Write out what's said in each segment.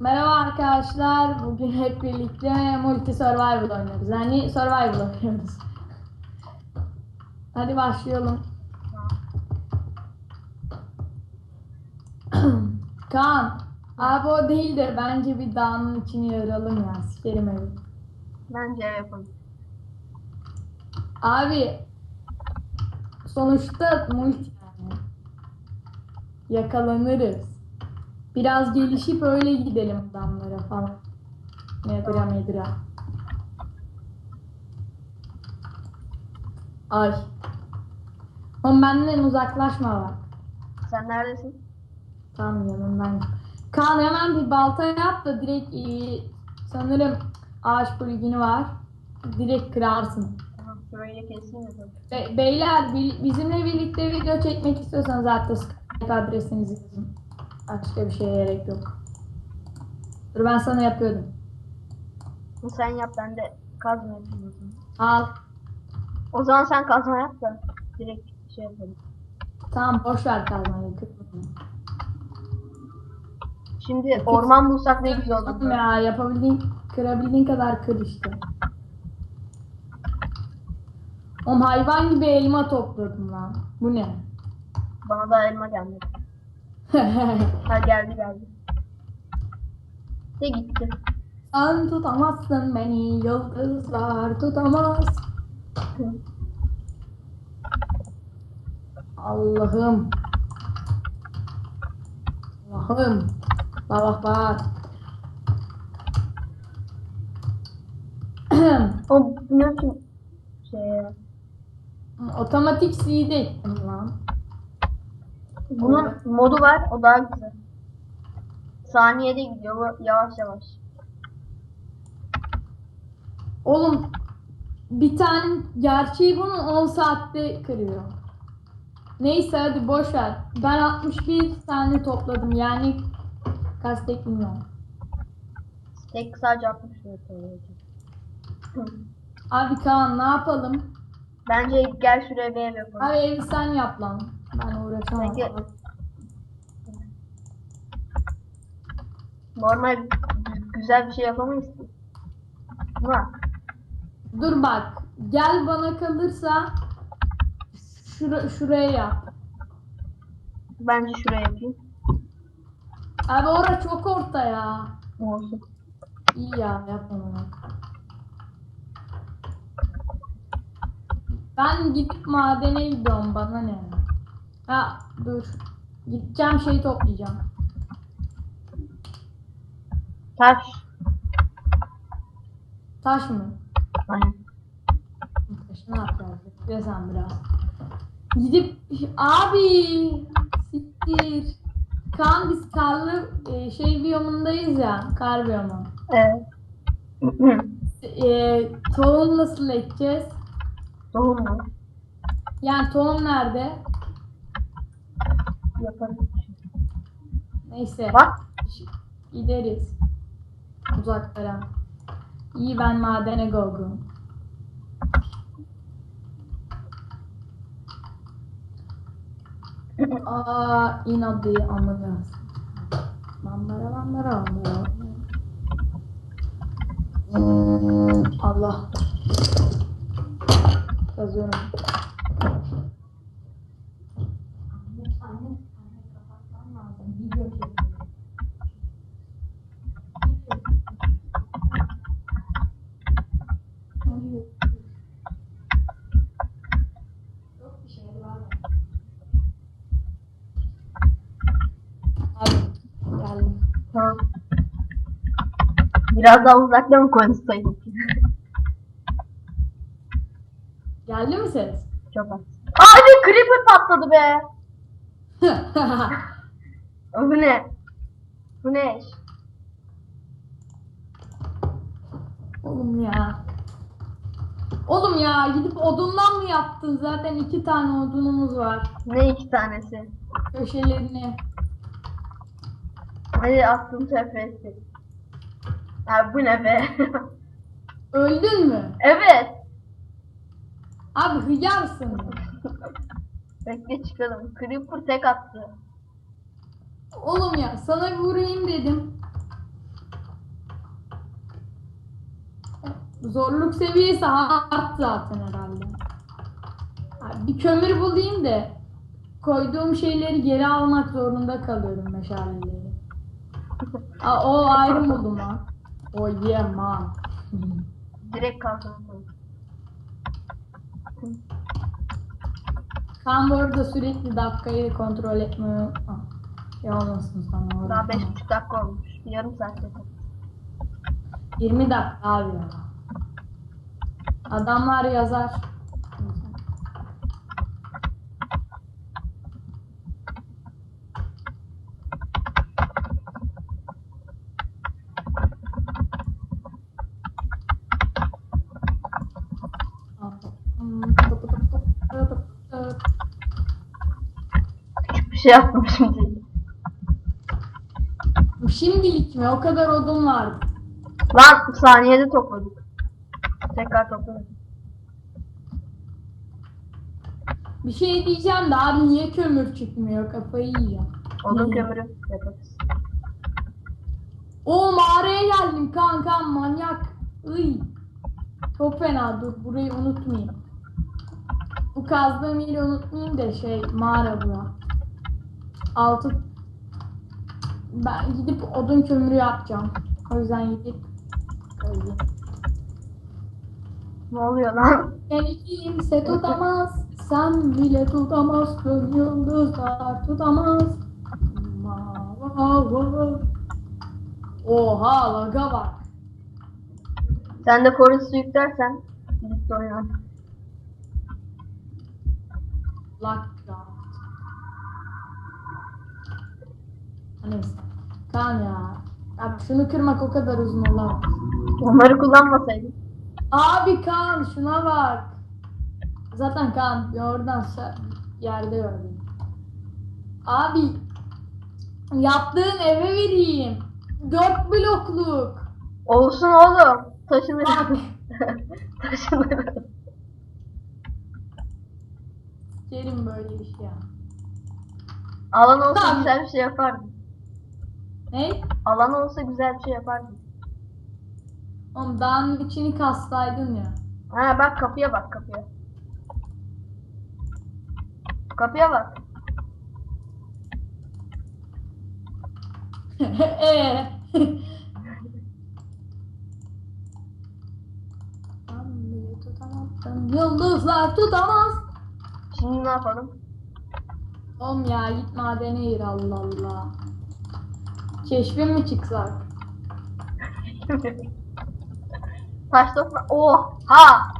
Merhaba arkadaşlar. Bugün hep birlikte multi survival oynuyoruz. Yani survival oynuyoruz. Hadi başlayalım. Kaan. Abi o değil de bence bir dağın içini yaralım ya. Sikerim evi. Bence ev yapalım. Abi sonuçta multi yani. Yakalanırız. Biraz gelişip öyle gidelim adamlara falan. Medra medra. Ay. Oğlum benden uzaklaşma bak. Sen neredesin? Tam yanından. Kaan hemen bir balta yap da direkt e, sanırım ağaç poligini var. Direkt kırarsın. Tamam, şurayı keseyim mi? Be- beyler bi- bizimle birlikte video çekmek istiyorsanız hatta Skype adresinizi yazın. Başka bir şeye gerek yok. Dur ben sana yapıyordum. Sen yap ben de kazma yapayım o zaman. Al. O zaman sen kazma yap da direkt şey yapalım. Tamam boş ver kazmayı. Şimdi orman bulsak ne güzel olur. Tamam ya yapabildiğin, kırabildiğin kadar kır işte. Oğlum hayvan gibi elma topladım lan. Bu ne? Bana da elma gelmedi. Ha geldi geldi. De gitti. Sen tutamazsın beni yıldızlar tutamaz. Allah'ım. Allah'ım. Bak bak. O ki şey Otomatik ettim lan. Bunun modu var o daha güzel. Saniyede gidiyor bu yavaş yavaş. Oğlum bir tane gerçeği bunu 10 saatte kırıyor. Neyse hadi boş ver. Ben 61 tane topladım yani kaç tek bilmiyorum. Tek sadece 60 lira koyacak. Abi Kaan ne yapalım? Bence gel şuraya bir ev yapalım. Abi evi sen yap lan. Ben uğraşamam. Peki. Normal gü- güzel bir şey yapamayız ki. Dur bak. Gel bana kalırsa şura, şuraya yap. bence şuraya yapayım. Abi ora çok orta ya. Olsun. İyi ya yap onu. Ben gidip madene gidiyorum bana ne? Ha dur. Gideceğim şeyi toplayacağım. Taş. Taş mı? Aynen. Taş ne yapacağız? Sen biraz. Gidip abi siktir. Kan biz karlı e, şey biyomundayız ya. Kar biyomu. Evet. E, tohum nasıl ekeceğiz? Tohum mu? Yani tohum nerede? Yaparız. Neyse. Bak. Gideriz. Uzaklara. İyi ben madene goldum. Aa inadı amına. Mamlara mamlara mamlara. Allah. Yazıyorum. Anne, anne, anne kapatmam lazım. Video çekiyorum. Yok bir şey var. Abi geldim. Tamam. Biraz daha uzakta mı konuşsaydık? Geldi mi ses? Çok az. Abi creeper patladı be. Bu ne? Bu ne? Oğlum ya. Oğlum ya gidip odundan mı yaptın? Zaten iki tane odunumuz var. Ne iki tanesi? Köşelerini. Hadi attım tepesi. Ya bu ne be? Öldün mü? evet. Abi hıyarsın. Bekle çıkalım. Creeper tek attı. Oğlum ya sana bir vurayım dedim. Zorluk seviyesi arttı zaten herhalde. Bir kömür bulayım da koyduğum şeyleri geri almak zorunda kalıyorum meşaleleri. Aa, o ayrı buldum ha. Oh yeah man. Direkt kalsın. Kan bu arada sürekli dakikayı kontrol unutma. Şey olmasın sana orada. Daha 5,5 dakika olmuş. Yarım saat yeter. 20 dakika abi ya. Adamlar yazar. Küçük bir şey şimdi. Bu şimdilik mi? O kadar odun var. Lan saniyede topladık. Tekrar topladık. Bir şey diyeceğim de abi niye kömür çıkmıyor? Kafayı yiyeceğim. Odun kömürü yaparız. O mağaraya geldim kanka manyak. Iy. Çok fena dur burayı unutmayayım. Bu kazdığım yeri unutmayayım da şey mağara bu. Altı ben gidip odun kömürü yapacağım. O yüzden gidip koyayım. Ne oluyor lan? Seni kimse tutamaz. Sen bile tutamazsın. Yıldızlar tutamaz. Ma- Oha laga bak. Sen de korusu yüklersen. Lag ya. Neyse. Kaan ya. Abi şunu kırmak o kadar uzun olamaz. Onları kullanmasaydık. Abi Kaan şuna bak. Zaten Kaan oradan yerde gördüm. Abi yaptığın eve vereyim. Dört blokluk. Olsun oğlum. Taşınırız. Bak. Taşınırız. Kerim böyle iş ya. Alan olsa Tamam. güzel bir şey yapardım. Ne? Alan olsa güzel bir şey yapardım. Oğlum dağın içini kastaydın ya. Ha bak kapıya bak kapıya. Kapıya bak. Eee? Yıldızlar tutamaz. Şimdi ne yapalım? Oğlum ya git madene gir Allah Allah. Keşfe mi çıksak? Taş topla. Oha!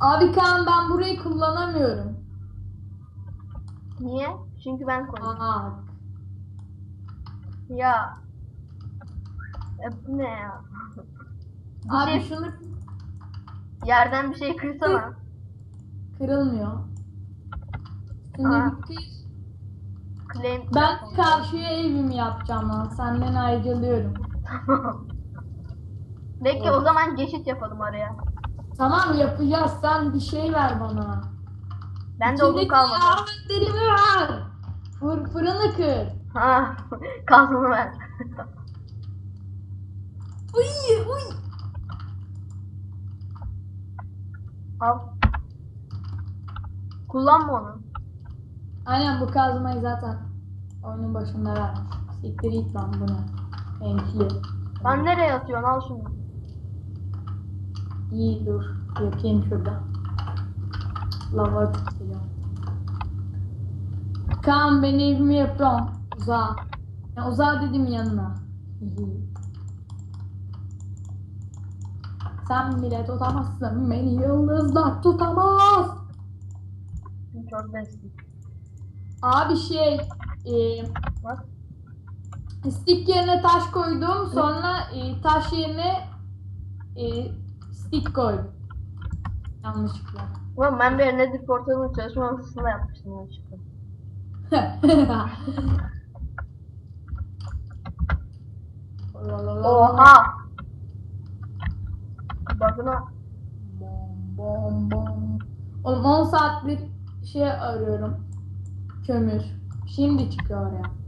Abi Kaan ben burayı kullanamıyorum. Niye? Çünkü ben koydum. Aa, Ya. E, bu ne ya? Bir abi şey- şunu Yerden bir şey kırsana. kırılmıyor. Aa. Bir kır. Claim. Ben karşıya evimi yapacağım lan. Senden ayrılıyorum. Tamam. Bekle o zaman geçit yapalım araya. Tamam yapacağız. Sen bir şey ver bana. Ben de odun İçindeki kalmadı. aletlerimi ver. Fır, fırını kır. Ha, kalsın ver. Uy uy. Al. Kullanma onu. Aynen bu kazmayı zaten oyunun başında vermiş. Siktir git lan bu ne? Enkli. Lan nereye atıyorsun? Al şunu. İyi dur. Yapayım şurada. Lava tutacağım. Kaan ben evimi yapıyorum. Uzağa. Ya uzağa dedim yanına. Sen bile tutamazsın beni yıldızlar tutamaz. Çok besli. Abi şey e, Bak. stick yerine taş koydum sonra e, taş yerine e, stick koydum. Yanlışlıkla. Ulan ben bir Nether portalının çalışma masasında yapmıştım yanlışlıkla. Oha! Bakına Bom bom bom. Oğlum 10 saattir şey arıyorum. Kömür. Şimdi çıkıyor oraya.